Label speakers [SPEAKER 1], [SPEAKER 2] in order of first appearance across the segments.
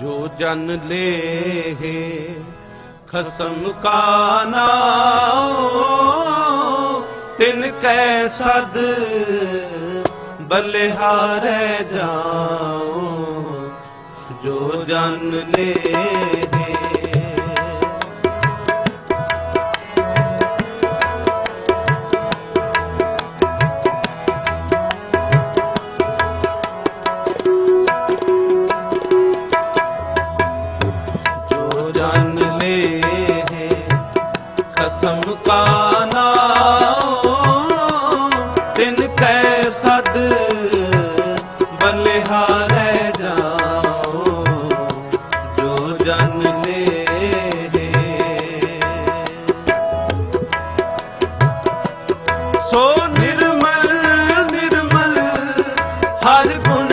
[SPEAKER 1] जो जन ले है खसम का ना तिन कै सद बलिहार जाओ जो जन ले है ਹਰ ਗੁਣ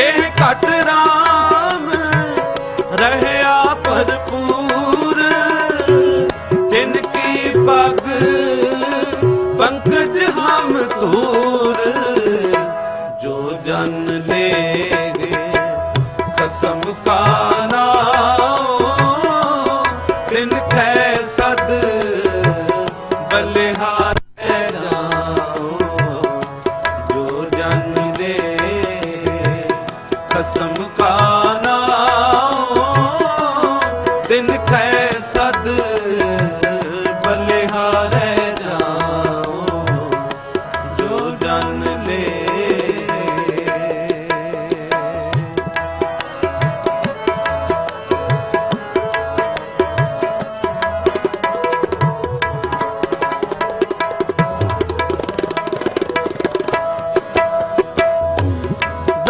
[SPEAKER 1] ਜੇ ਘਟ ਰਾਂ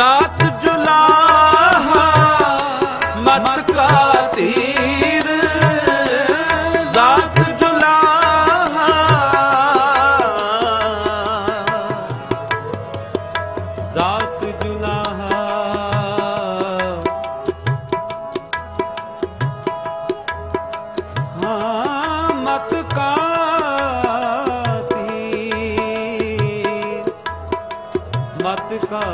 [SPEAKER 1] साथ जुलाहा मत का तीर साथ जुलाहा साथ जुलाहा हाँ मत का तीर मत का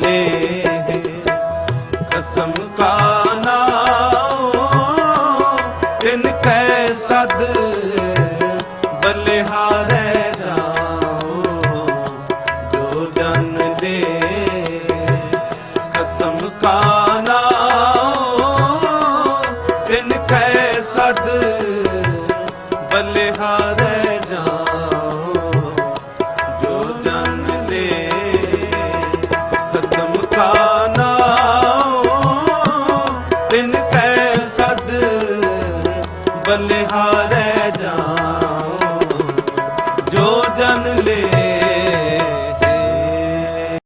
[SPEAKER 1] ¡Gracias!